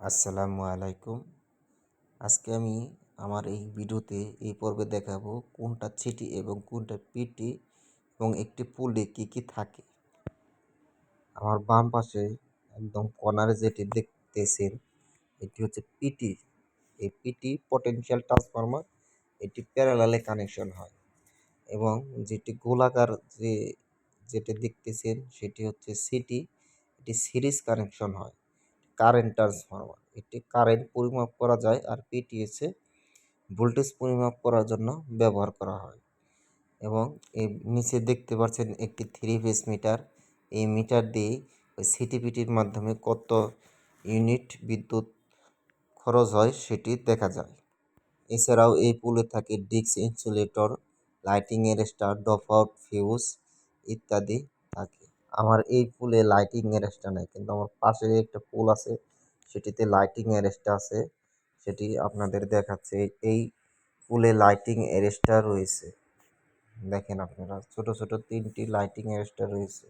আসসালামু আলাইকুম। আজকে আমি আমার এই ভিডিওতে এই পর্বে দেখাবো কোনটা ছিটি এবং কোনটা পিটি এবং একটি পুলে কি কি থাকে। আমার বাম পাশে একদম কর্নারে যেটি দেখতেছেন, এটি হচ্ছে পিটি। এই পিটি পটেনশিয়াল ট্রান্সফরমার এটি প্যারালালে কানেকশন হয় এবং যেটি গোলাকার যে, যেটি দেখতেছেন সেটি হচ্ছে সিটি, এটি সিরিজ কানেকশন হয়। কারেন্ট ট্রান্সফরমার এটি কারেন্ট পরিমাপ করা যায় আর পিটিএসে ভোল্টেজ পরিমাপ করার জন্য ব্যবহার করা হয়। এবং এই নিচে দেখতে পাচ্ছেন একটি থ্রি ফেস মিটার এই মিটার দিয়ে ওই সিটিপিটির মাধ্যমে কত ইউনিট বিদ্যুৎ খরচ হয় সেটি দেখা যায়। এছাড়াও এই পুলে থাকে ডিক্স ইনসুলেটর লাইটিংয়ের স্টার ডপ আউট ফিউজ ইত্যাদি থাকে। আমার এই পুলে লাইটিং অ্যারেস্টটা নাই, কিন্তু আমার পাশে একটা পুল আছে, সেটিতে লাইটিং অ্যারেস্টটা আছে, সেটি আপনাদের দেখাচ্ছে, এই পুলে লাইটিং অ্যারেস্টটা রয়েছে। দেখেন আপনারা, ছোট ছোট তিনটি লাইটিং অ্যারেস্টটা রয়েছে।